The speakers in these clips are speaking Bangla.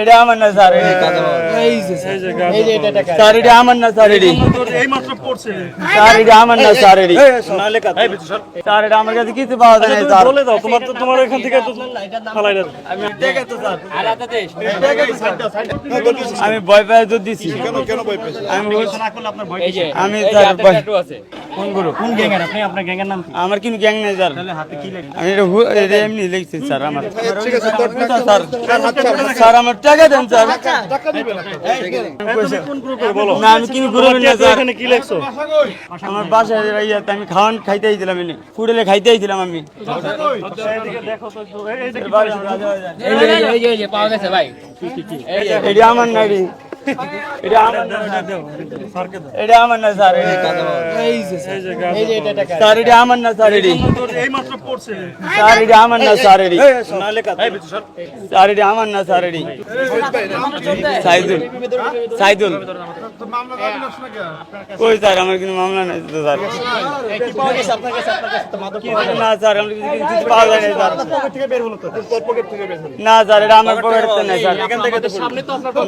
এটা আমার না স্যার স্যার। এটা আমার না স্যার এটি। স্যার এটা আমার না স্যার এটি। স্যার। এটা আমার কাছে কিছু পাওয়া যায় না স্যার। বলে দাও তোমার তো তোমার এখান থেকে তো ফালাই দাও। আমি দেখে তো স্যার। আমি ভয় পেয়ে তো দিছি। আমি আমি স্যার ভয়- কোন গ্রুপ কোন গ্যাংয়ের আপনি আপনার গ্যাংয়ের নাম কি? আমার কিন্তু গ্যাং নাই স্যার। আমি এটা এমনি লিখছি স্যার আমার। স্যার স্যার আমার টাকা দেন স্যার। তুমি কোন গ্রুপে বলো? না আমি কিন্তু গ্রুপ না কি স্যার। এখানে কি লেখছো? আমার বাসায় ইয়াতে আমি খাওয়ান খাইতে আইছিলাম এনে। ফুডেলে খাইতে আইছিলাম আমি। দেখো তো একটু, এই- এই যে এটা আমার এটা আমার না স্যার। এই যে গাছ। স্যার এটা আমার না স্যার এটি। এই মাত্র পড়ছে। স্যার এটা আমার না স্যার এটি। না লেখা স্যার স্যার এটা আমার না স্যার সাইদুল। সাইদুল। কই স্যার আমার কিন্তু মামলা নাই তো স্যার। না স্যার আমার কিছু কিছু পাওয়া যায় না স্যার। না স্যার এটা আমার পকেটে নাই স্যার।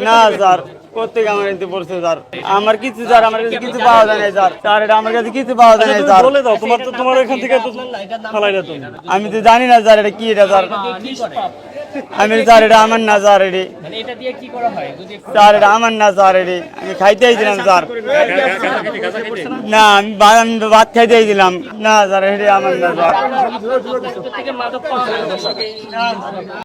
না স্যার। কোথেকে আমার এতে পড়ছে স্যার আমার কিছু স্যার আমার কাছে কিছু পাওয়া যায় না স্যার। স্যার এটা আমার কাছে কিছু পাওয়া যায় না স্যার। বলে দাও তোমার তো তোমার এখান থেকে তো ফালাই দাও তুমি। আমি তো জানি না স্যার এটা কি এটা স্যার। আমি স্যার এটা আমার না স্যার এটি। স্যার এটা আমার না স্যার এটি। আমি খাইতে দিলাম স্যার। না আমি আমি ভাত খাইতে দিলাম না স্যার এটা আমার না স্যার।